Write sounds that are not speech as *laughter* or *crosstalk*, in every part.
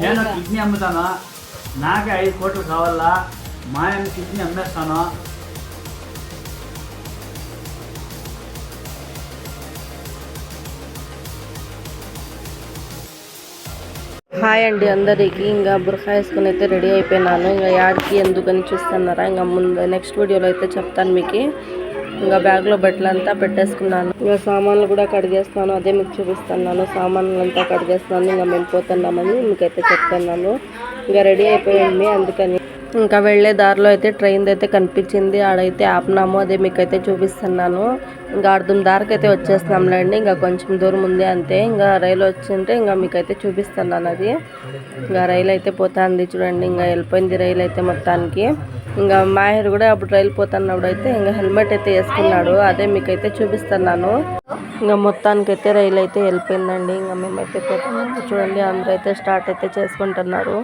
నేను కిడ్నీ అమ్ముతాను? నాకే ఐదు కోట్లు కావాలా? మా ఆయన కిడ్నీ అమ్మేస్తాను? హాయ్ అండి అందరికీ. ఇంకా బుర్ఖా వేసుకుని అయితే రెడీ అయిపోయినాను. ఇంకా యాడ్కి ఎందుకని చూస్తున్నారా? ఇంకా ముందు నెక్స్ట్ వీడియోలో అయితే చెప్తాను మీకు. ఇంకా బ్యాగ్లో బట్టలు అంతా పెట్టేసుకున్నాను. ఇంకా సామాన్లు కూడా కడిగేస్తాను అదే మీకు చూపిస్తున్నాను. సామాన్లు అంతా కడిగేస్తున్నాను ఇంకా మేము పోతున్నామని మీకైతే చెప్తున్నాను. ఇంకా రెడీ అయిపోయింది అందుకని. ఇంకా వెళ్ళే దారిలో అయితే ట్రైన్ అయితే కనిపించింది. ఆడైతే ఆపినాము. అదే మీకైతే చూపిస్తున్నాను. ఇంకా అర్థం దారికి అయితే వచ్చేస్తున్నాంలేండి ఇంకా కొంచెం దూరం ఉంది అంతే. ఇంకా రైలు వచ్చింటే ఇంకా మీకైతే చూపిస్తున్నాను అది. ఇంకా రైలు అయితే పోతుంది చూడండి. ఇంకా వెళ్ళిపోయింది రైలు అయితే మొత్తానికి. ఇంకా మాహిర్ కూడా అప్పుడు రైలు పోతున్నప్పుడు అయితే ఇంకా హెల్మెట్ అయితే వేసుకున్నాడు. అదే మీకైతే చూపిస్తున్నాను. ఇంకా మొత్తానికి అయితే రైలు అయితే వెళ్ళిపోయిందండి. ఇంకా మేమైతే చూడండి అందరూ అయితే స్టార్ట్ అయితే చేసుకుంటున్నారు.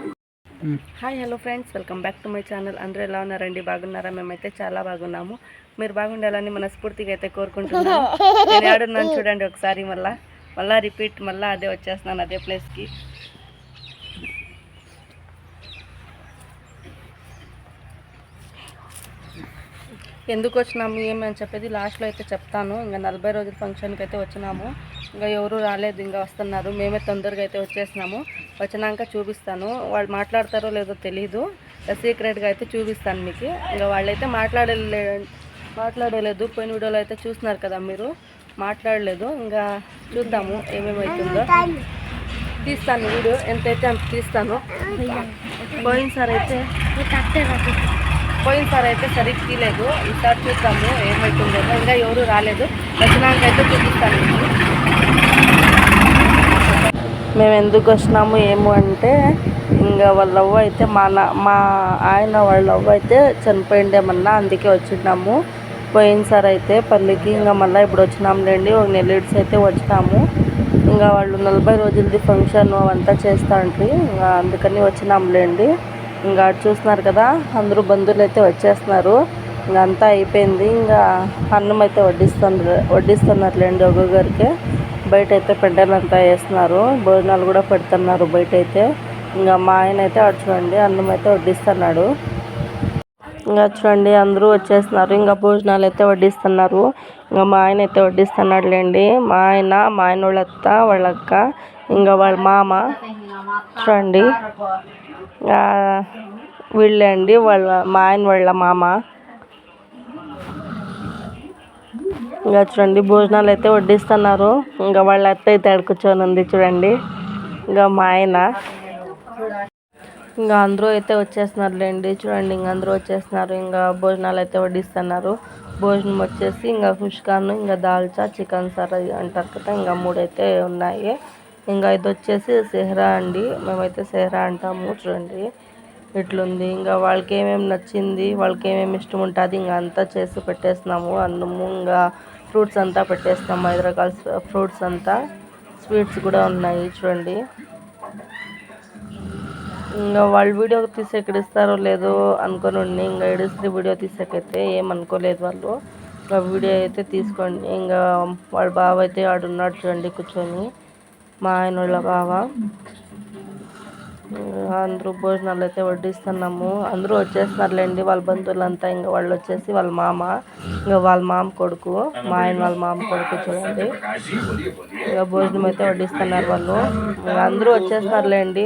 Hi hello friends. Welcome back to my channel. అందరూ ఎలా ఉన్నారండి? బాగున్నారా? మేమైతే చాలా బాగున్నాము. మీరు బాగుండాలని మనస్ఫూర్తిగా అయితే కోరుకుంటున్నాను *laughs* నేను ఆడున్నాను చూడండి ఒకసారి మళ్ళా. మళ్ళా రిపీట్ మళ్ళా అదే వచ్చేస్తున్నాను అదే ప్లేస్కి. ఎందుకు వచ్చినాము? ఏమి అని చెప్పేది లాస్ట్లో అయితే చెప్తాను. ఇంకా నలభై రోజుల ఫంక్షన్కి అయితే వచ్చినాము. ఇంకా ఎవరు రాలేదు ఇంకా వస్తున్నారు. మేమే తొందరగా అయితే వచ్చేసినాము. వచ్చినాక చూపిస్తాను. వాళ్ళు మాట్లాడతారో లేదో తెలీదు. సీక్రెట్గా అయితే చూపిస్తాను మీకు. ఇంకా వాళ్ళైతే మాట్లాడలే మాట్లాడలేదు. పోయిన వీడియోలో అయితే చూస్తున్నారు కదా మీరు. మాట్లాడలేదు. ఇంకా చూద్దాము ఏమేమవుతుందో తీస్తాను వీడియో. ఎంతైతే అంత తీస్తాను. పోయినసారి అయితే పోయినసారి అయితే సరిగ్గా తీయలేదు. ఈసారి చూద్దాము ఏమవుతుందో ఇంకా ఎవరు రాలేదు. వచ్చినాక అయితే చూపిస్తాను మీకు. మేము ఎందుకు వచ్చినాము ఏమో అంటే ఇంకా వాళ్ళ అవ్వ అయితే మా నా మా ఆయన వాళ్ళ అవ్వ అయితే చనిపోయిండేమన్నా అందుకే వచ్చినాము. పోయినసారి అయితే పల్లికి ఇంకా మళ్ళీ ఇప్పుడు వచ్చినాంలేండి ఒక నెల్లిడ్స్ అయితే వచ్చినాము. ఇంకా వాళ్ళు నలభై రోజులది ఫంక్షన్ అవంతా చేస్తా ఇంకా అందుకని వచ్చినాంలేండి. ఇంకా చూస్తున్నారు కదా అందరూ బంధువులు అయితే వచ్చేస్తున్నారు. ఇంకా అంతా అయిపోయింది ఇంకా అన్నం అయితే వడ్డిస్తున్నారు వడ్డిస్తున్నారులేండి ఒక్కొక్కరికి. బయట అయితే పెడ్డలు అంతా వేస్తున్నారు. భోజనాలు కూడా పెడుతున్నారు బయట అయితే ఇంకా మా ఆయన అయితే చూడండి అన్నం అయితే వడ్డిస్తున్నాడు. ఇంకా చూడండి అందరూ వచ్చేస్తున్నారు. ఇంకా భోజనాలు అయితే వడ్డిస్తున్నారు. ఇంకా మా ఆయన అయితే వడ్డిస్తున్నాడులేండి. మా ఆయన మా ఆయన వాళ్ళ అత్త వాళ్ళ అక్క ఇంకా వాళ్ళ మామ. చూడండి. వీళ్ళే అండి వాళ్ళ మా ఆయన వాళ్ళ మామ. ఇంకా చూడండి భోజనాలు అయితే వడ్డిస్తున్నారు. ఇంకా వాళ్ళ అత్త అయితే ఆడ ఉంది చూడండి. ఇంకా మా ఆయన. ఇంకా అందరూ అయితే వచ్చేస్తున్నారులేండి. చూడండి ఇంకా అందరూ వచ్చేస్తున్నారు. ఇంకా భోజనాలు అయితే వడ్డిస్తున్నారు. భోజనం వచ్చేసి ఇంకా కుష్కాన్ ఇంకా దాల్చా చికెన్ సర్ అంటారు కదా ఇంకా మూడైతే ఉన్నాయి. ఇంకా ఇది వచ్చేసి సెహరా అండి. మేమైతే సెహ్రా అంటాము చూడండి. ఇట్లుంది. ఇంకా వాళ్ళకి ఏమేమి నచ్చింది వాళ్ళకి ఏమేమి ఇష్టం ఉంటుంది ఇంకా అంతా చేసి పెట్టేస్తున్నాము. అన్నము ఇంకా ఫ్రూట్స్ అంతా పెట్టేస్తాము ఐదు రకాల ఫ్రూట్స్ అంతా. స్వీట్స్ కూడా ఉన్నాయి చూడండి. ఇంకా వాళ్ళు వీడియో తీసి ఎక్కడ ఇస్తారో లేదో అనుకొని ఉండి ఇంకా ఎడిస్తే వీడియో తీసాకైతే ఏమనుకోలేదు వాళ్ళు. ఇంకా వీడియో అయితే తీసుకోండి. ఇంకా వాళ్ళ బావ అయితే ఆడున్నాడు చూడండి కూర్చొని. మా ఆయన వాళ్ళ బావ. అందరూ భోజనాలు అయితే వడ్డిస్తున్నాము. అందరూ వచ్చేస్తున్నారులేండి. వాళ్ళ బంధువులంతా ఇంకా వాళ్ళు వచ్చేసి వాళ్ళ మామ ఇంకా వాళ్ళ మామ కొడుకు మా ఆయన వాళ్ళ మామ కొడుకు చూడండి. ఇంకా భోజనం అయితే వడ్డిస్తున్నారు వాళ్ళు. అందరూ వచ్చేస్తున్నారులేండి.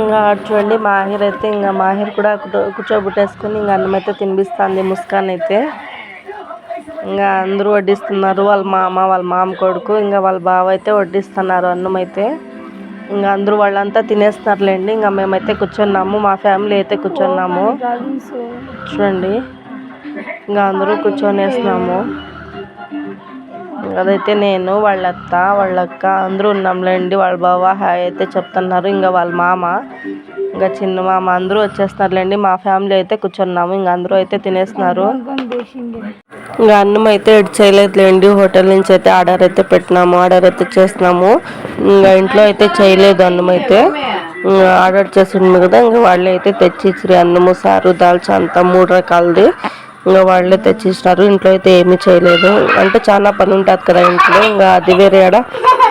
ఇంకా చూడండి మాహిర్ అయితే ఇంకా మాహిర్ కూడా కూర్చో- కూర్చోబెట్టేసుకుని ఇంకా అన్నం అయితే తినిపిస్తుంది ముస్కాన్ అయితే. ఇంకా అందరూ వడ్డిస్తున్నారు. వాళ్ళ మామ వాళ్ళ మామ కొడుకు ఇంకా వాళ్ళ బావ అయితే వడ్డిస్తున్నారు అన్నం అయితే. ఇంకా అందరూ వాళ్ళంతా తినేస్తున్నారులేండి. ఇంకా మేమైతే కూర్చున్నాము మా ఫ్యామిలీ అయితే కూర్చున్నాము. చూడండి. ఇంకా అందరూ కూర్చొనేస్తున్నాము అదైతే నేను వాళ్ళ అత్త వాళ్ళ అక్క అందరూ ఉన్నాంలేండి. వాళ్ళ బావ హాయ్ అయితే చెప్తున్నారు. ఇంకా వాళ్ళ మామ ఇంకా చిన్న మామ అందరూ వచ్చేస్తున్నారులేండి. మా ఫ్యామిలీ అయితే కూర్చున్నాము. ఇంకా అందరూ అయితే తినేస్తున్నారు. ఇంకా అన్నం అయితే ఎడ్ చేయలేదులేండి. హోటల్ నుంచి అయితే ఆర్డర్ అయితే పెట్టినాము. ఆర్డర్ అయితే చేస్తున్నాము. ఇంకా ఇంట్లో అయితే చేయలేదు అన్నం అయితే. ఆర్డర్ చేసిండు కదా ఇంకా వాళ్ళే అయితే తెచ్చి అన్నము సారు దాల్చా అంతా మూడు రకాలది. ఇంకా వాళ్ళే తెచ్చిచ్చినారు. ఇంట్లో అయితే ఏమీ చేయలేదు. అంటే చాలా పని ఉంటుంది కదా ఇంట్లో. ఇంకా అది వేరే ఆడ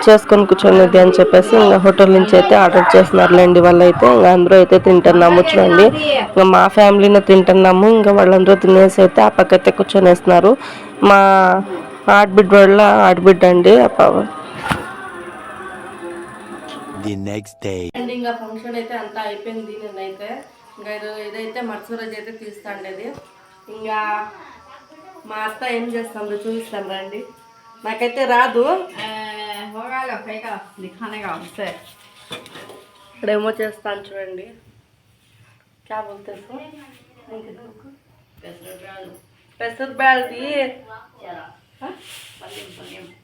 చేసుకొని కూర్చొనిద్ది అని చెప్పేసి ఇంకా హోటల్ నుంచి అయితే ఆర్డర్ చేస్తున్నారులేండి వాళ్ళు అయితే ఇంకా అందరూ అయితే తింటున్నాము చూడండి. ఇంకా మా ఫ్యామిలీనే తింటున్నాము. ఇంకా వాళ్ళందరూ తినేసి అయితే ఆ పక్క అయితే కూర్చొని వేస్తున్నారు మా ఆడబిడ్డ వాళ్ళ ఆడబిడ్డ అండి next day. అండ్ ఇంకా ఫంక్షన్ అయితే అంతా అయిపోయింది నేనైతే. ఇంకా ఇది ఇదైతే మరుసటి రోజు అయితే తీస్తాండేది ఇంకా మా అత్త ఏం చేస్తుందో చూపిస్తాను రండి. నాకైతే రాదు. ఇక్కడేమో చేస్తాను చూడండి. క్యా బోల్తేసు పెసరు బ్యాల్ది.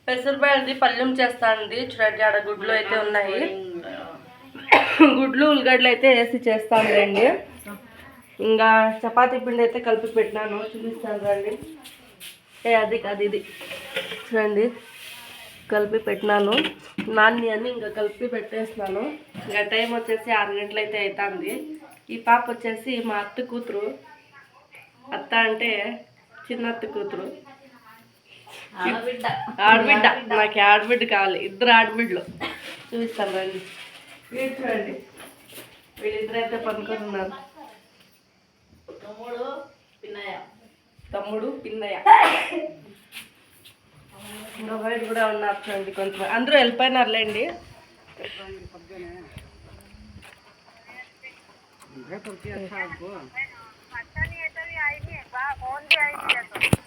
పెసరు పళ్ళెం చేస్తానండి చూడండి ఆడ గుడ్లు అయితే ఉన్నాయి. గుడ్లు ఉల్లిగడ్డలు అయితే వేసి చేస్తానులేండి ఇంకా చపాతీ పిండి అయితే కలిపి పెట్టినాను. చూపిస్తాను రండి. ఏ అది కాదు ఇది. చూడండి కలిపి పెట్టినాను. నాన్ని అని ఇంకా కలిపి పెట్టేసినాను ఇంకా టైం వచ్చేసి ఆరు గంటలు అయితే అవుతుంది ఈ పాప వచ్చేసి మా అత్త కూతురు. అత్త అంటే చిన్న అత్త కూతురు. ఆడబిడ్డ. నాకు ఆడబిడ్డ కావాలి. ఇద్దరు ఆడబిడ్డలు. చూపిస్తాను రండి. వీడు చూడండి. వీళ్ళిద్దరు అయితే పనుకొని ఉన్నారు. తమ్ముడు పిన్నయ్య ఇంకా బయట కూడా ఉన్నారు చూడండి కొంచెం అందరూ వెళ్ళిపోయినారులేండి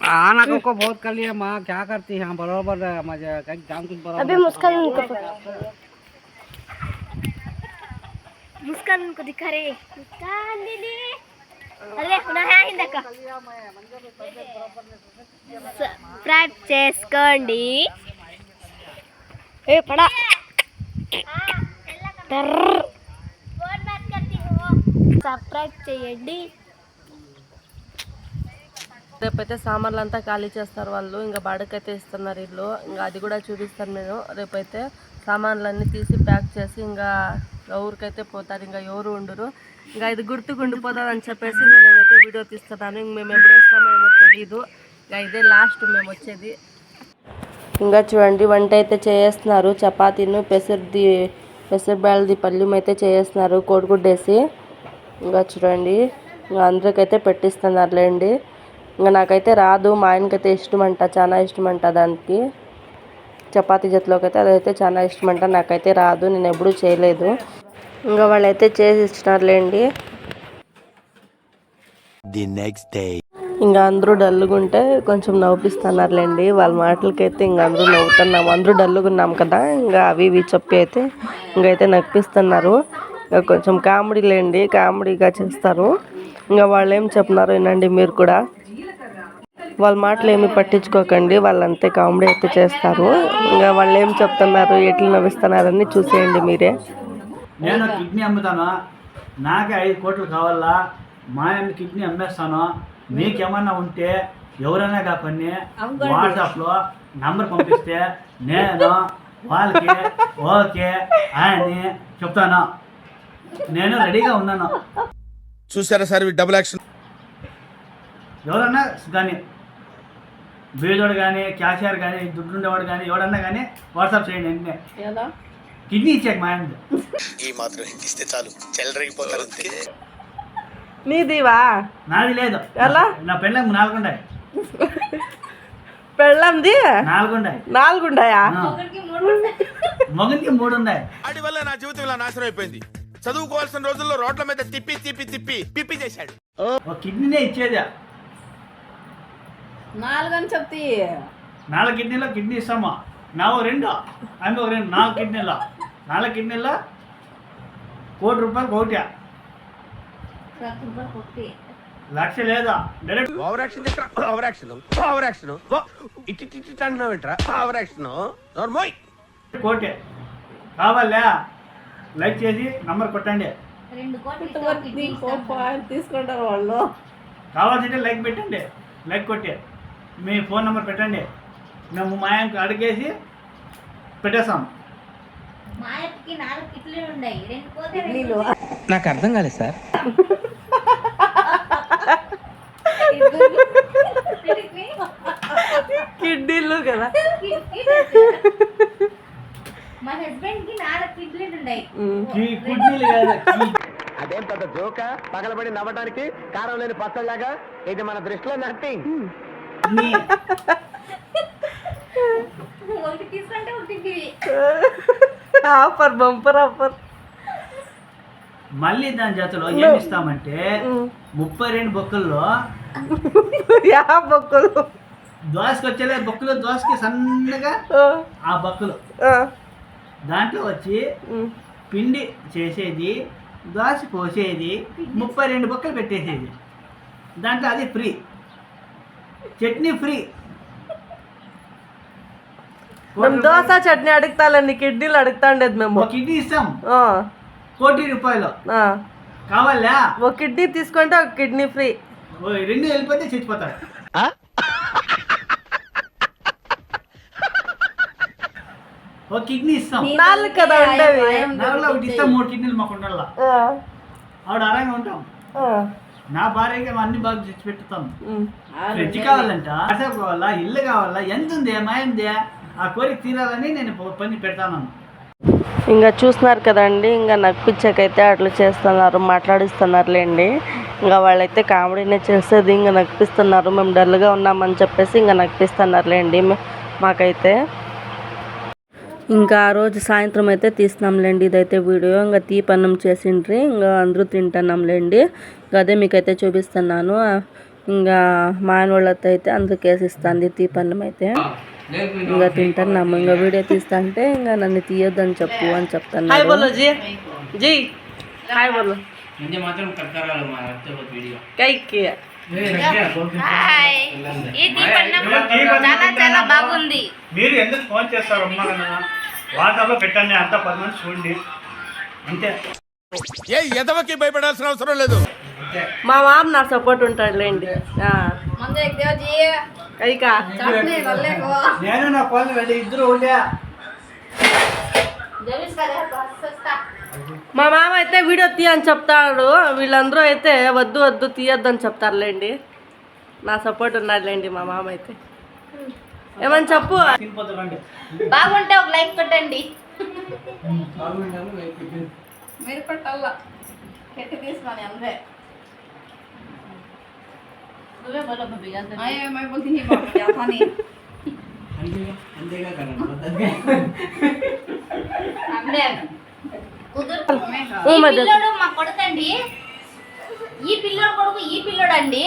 आना को, को बहुत कर लिया माँ क्या करती है बराबर मजा कहीं काम कुछ बराबर अभी मुस्कान उनको दिखा रहे मुस्कान दीदी సబ్స్క్రైబ్ చేసుకోండి. ఏ పడా. సబ్స్క్రైబ్ చేయండి. రేపైతే సామాన్లు అంతా ఖాళీ చేస్తారు వాళ్ళు. ఇంకా బాడకైతే ఇస్తున్నారు ఇల్లు. ఇంకా అది కూడా చూపిస్తాను నేను. రేపైతే సామాన్లన్నీ తీసి ప్యాక్ చేసి ఇంకా ఊరికైతే పోతారు ఇంకా ఎవరు ఉండరు. ఇంకా ఇది గుర్తుకుండిపోతుంది అని చెప్పేసి నేనైతే వీడియో తీస్తున్నాను. ఇంక మేము ఎప్పుడు వస్తామో తెలీదు. ఇంకా ఇదే లాస్ట్ మేము వచ్చేది. ఇంకా చూడండి వంట అయితే చేస్తున్నారు. చపాతీను పెసరది పెసరబేళది పల్లెం అయితే చేస్తున్నారు. కోడిగుడ్డేసి. ఇంకా చూడండి ఇంకా అందరికైతే పెట్టిస్తున్నారులేండి. ఇంకా నాకైతే రాదు. మా ఆయనకైతే ఇష్టం అంట చాలా ఇష్టం అంట దానికి. చపాతీ జతలోకి అయితే అదైతే చాలా ఇష్టం అంట నాకైతే రాదు. నేను ఎప్పుడూ చేయలేదు. ఇంకా వాళ్ళైతే చేసి ఇచ్చినారులేండి. The next day. ఇంకా అందరూ డల్లుగా ఉంటే కొంచెం నవ్విస్తున్నారులేండి వాళ్ళ మాటలకైతే ఇంకా అందరూ నవ్వుతున్నాము అందరూ డల్లుగా ఉన్నాం కదా. ఇంకా అవి ఇవి చెప్పి అయితే ఇంకైతే నవ్విస్తున్నారు ఇంకా కొంచెం కామెడీ లేండి. కామెడీగా చేస్తారు. ఇంకా వాళ్ళు ఏం చెప్తున్నారో వినండి మీరు కూడా. వాళ్ళ మాటలు ఏమి పట్టించుకోకండి. వాళ్ళంతే కామెడీ అయితే చేస్తారు. ఇంకా వాళ్ళు ఏం చెప్తున్నారు ఎట్లా నవ్విస్తున్నారని చూసేయండి మీరే. నేను కిడ్నీ అమ్ముతాను. నాకే ఐదు కోట్లు కావాలా? మా ఆయన కిడ్నీ అమ్మేస్తాను. మీకేమన్నా ఉంటే ఎవరైనా కాకొని వాట్సాప్లో నంబర్ పంపిస్తే నేను వాళ్ళకి ఓకే అని చెప్తాను. నేను రెడీగా ఉన్నాను. చూసారా సార్ డబుల్ యాక్షన్? ఎవరన్నా కానీ బీదోడు కానీ క్యాషియర్ కానీ దుడ్డు ఉండేవాడు కానీ ఎవడన్నా కానీ వాట్సాప్ చేయండి వెంటనే. కిడ్నీ ఇచ్చాక మా ఈ మాత్రం ఇస్తే చాలు. చెల్లరగిపోతారు నీదివా? నాది లేదు. ఎలా? నా పెళ్ళకు నాలుగుండాయి. పెళ్ళంది? నాలుగుండాయి. నాలుగుండాయా? మగనికి మూడు ఉన్నాయి వాడి వల్ల నా జీవితం ఇలా నాశనం అయిపోయింది. చదువుకోవాల్సిన రోజుల్లో రోడ్ల మీద తిప్పి తిప్పి తిప్పి పిప్పి చేశాడు. కిడ్నీనే ఇచ్చేది. నాలుగని చెప్తి. నాలుగు కిడ్నీలో కిడ్నీ ఇస్తామా? నావు రెండు? ఆమె ఒక రెండు నాలుగు కిడ్నీలో? నాలుగు కిడ్నీలో కోటి రూపాయలు ఒకటి లక్ష లేదా? Direct over action over action over action ఇట్టి ఇట్టి అంటున్నావు ఏంట్రా? ఓవర్ యాక్షన్ నోర్మోయ్ కోటి. కావాలా? లైక్ చేసి నంబర్ కొట్టండి. తీసుకుంటారు వాళ్ళు. కావాల్సింటే లైక్ పెట్టండి. లైక్ కొట్టి. మీ ఫోన్ నెంబర్ పెట్టండి. మేము మా ఆయనకు అడిగేసి పెట్టేస్తాం. మా అక్కకి నాలుగు కిట్లు ఉన్నాయి. రెండు పోతే నాకు అర్థం కాలేదు సార్. కిడ్నీలు కదా. హస్బెండ్కి నాలుగు కిడ్నీలు ఉన్నాయి. ఉమ్. కీ- కిడ్నీలు కాదు కీ. అదేం పెద్ద జోక? పగలబడి నవ్వడానికి కారం లేని పచ్చళ్ళగా ఇది మన దృష్టిలో నథింగ్. ఒకటి తీసుకుంటే ఒకటి. Offer bumper offer. మళ్ళీ దాని జతలో ఏమి ఇస్తామంటే. ముప్పై రెండు బొక్కల్లో యా బొక్కలు. దోసకి వచ్చేలే బొక్కలు దోసకి సన్నగా ఆ, బొక్కలు. దాంట్లో వచ్చి. పిండి చేసేది దోశ పోసేది ముప్పై రెండు బొక్కలు పెట్టేసేది. దాంట్లో అది ఫ్రీ. చట్నీ ఫ్రీ. మేము దోశ చట్నీ అడుగుతాలండి కిడ్నీలు అడుగుతాండేది మేము. ఒక కిడ్నీ ఇస్తాం. ఆ, కోటి రూపాయలు. ఆ. కావాలా? ఒక కిడ్నీ తీసుకుంటే ఒక కిడ్నీ ఫ్రీ. ఓ రెండు వెళ్ళిపోతే చచ్చిపోతాడు ఒక కిడ్నీ ఇస్తాం. నాలుగు కదా ఉండేవి. ఒకటి ఇస్తాం మూడు కిడ్నీలు మాకు ఉండాల? ఆ, ఆవిడ ఆరంగా ఉంటాం. ఆ, నా భార్యకి అన్ని బాగా తెచ్చి పెట్టుతాం. ఉమ్. ఫ్రిడ్జ్ కావాలంట వాట్సాప్ కావాలా ఇల్లు కావాలా ఎంత ఉంది మాయంది ఆ కోరిక తీరాలని నేను పని పెడతాను ఇంకా చూస్తున్నారు కదండి ఇంకా నక్కిచ్చాకైతే అట్లా చేస్తున్నారు మాట్లాడిస్తున్నారులేండి. ఇంకా వాళ్ళైతే కామెడీనే చేసేది ఇంకా నడిపిస్తున్నారు మేము డల్గా ఉన్నామని చెప్పేసి ఇంకా నక్కిస్తున్నారులేండి మాకైతే. ఇంకా ఆ రోజు సాయంత్రం అయితే తీస్తున్నాంలేండి ఇదైతే వీడియో ఇంకా తీపన్నం చేసిండ్రి ఇంకా అందరూ తింటున్నాంలేండి. ఇంకా అదే మీకైతే చూపిస్తున్నాను ఇంకా మా ఆయన వాళ్ళతో అయితే అందరికి వేసిస్తుంది తీపన్నం అయితే. ఇంకా తింటున్నాము ఇంకా వీడియో తీస్తా అంటే ఇంకా నన్ను తీయొద్దని చెప్పు అని చెప్తాను హాయ్ బోలో జీ. జీ. హాయ్ బోలో. హాయ్. చాలా చాలా బాగుంది. మీరు ఎందుకు ఫోన్ చేస్తారు అమ్మా వాట్సాప్లో పెట్టండి అంతా పది మంది చూడండి. అంతే. ఏ ఎదవకి భయపడాల్సిన అవసరం లేదు. మా మామ నా సపోర్ట్ ఉంటాడులేండి. ఆ, నేను నా కోళ్ళు వెళ్ళి ఇద్దరు ఉండే. మా మామ అయితే వీడియో తీయని చెప్తాడు. వీళ్ళందరూ అయితే వద్దు వద్దు తీయొద్దని చెప్తారులేండి. నా సపోర్ట్ ఉన్నాడులేండి మా మామ అయితే. ఏమని చెప్పు? బాగుంటే ఒక లైక్ కొట్టండి. మీరు తీసుకొని అందే అయ్యో मैं बोलती नहीं बाप क्या था नहीं అంతేగా కదా అంటే కుదురు ఊ ఈ మధ్య- పిల్లోడు మా కొడుకండి ఈ పిల్లోడు కొడుకు ఈ పిల్లోడు అండి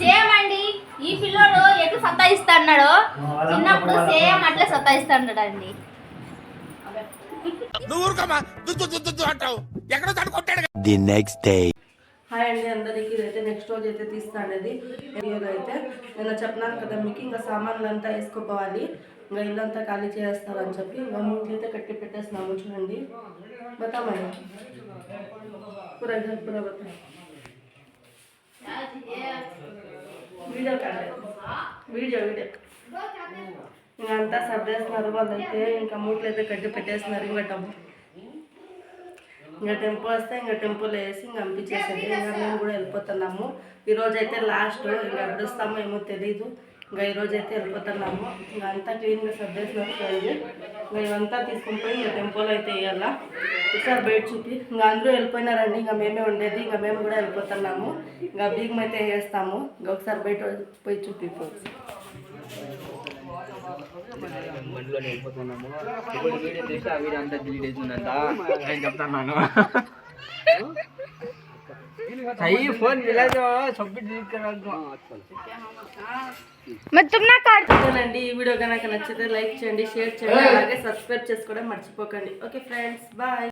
సేమ్ అండి ఈ పిల్లోడు ఎటు సతాయిస్తా అన్నాడు చిన్నప్పుడు సేమ్ అట్లే సతాయిస్తా అన్నాడు అండి నువ్వు ఊరుకోమా దుద్దు దుద్దు దుద్దు అంటావు ఎక్కడో తడుకొట్టాడు The next day. హాయ్ అండి అందరికీ. ఇదైతే నెక్స్ట్ రోజు అయితే తీస్తాండేది వీడియోలో అయితే. నేను చెప్పినాను కదా మీకు ఇంకా సామాన్లు అంతా వేసుకోపోవాలి. ఇంకా ఇల్లంతా ఖాళీ చేస్తారని చెప్పి ఇంకా మూడు అయితే కట్టి పెట్టేస్తున్నాము చూడండి. బతామయ్యా పూర పూర బతా వీడియో వీడియో వీడియో. ఇంకా అంతా సర్దేస్తున్నారు వాళ్ళైతే ఇంకా మూట్లు అయితే కట్టి పెట్టేస్తున్నారు ఇంకా డబ్బు. ఇంకా టెంపో వస్తే ఇంకా టెంపోలో వేసి ఇంకా పంపించేసేది ఇంకా మేము కూడా వెళ్ళిపోతున్నాము. ఈరోజు అయితే లాస్ట్ ఇంకా ఎప్పుడు వస్తామో ఏమో తెలీదు. ఇంకా ఈరోజు అయితే వెళ్ళిపోతున్నాము. ఇంకా అంతా క్లీన్గా సర్దేసినారు చూడండి ఇంకా ఇవంతా తీసుకుని పోయి ఇంకా టెంపోలో అయితే వేయాలా. ఒకసారి బయట చూపి. ఇంకా అందరూ వెళ్ళిపోయినారండి. ఇంకా మేమే ఉండేది. ఇంకా మేము కూడా వెళ్ళిపోతున్నాము. ఇంకా బీగం అయితే వేస్తాము. ఇంకా ఒకసారి బయట పోయి చూపి బండిలో వెళ్ళిపోతున్నాము ఇప్పుడు వీడియో తీస్తే ఆ వీడియో అంతా డిలీట్ అవుతుందంట నేను చెప్తాను ఈ వీడియో కనుక నచ్చితే లైక్ చేయండి షేర్ చేయండి అలాగే సబ్స్క్రైబ్ చేసుకోవడం మర్చిపోకండి. Okay friends bye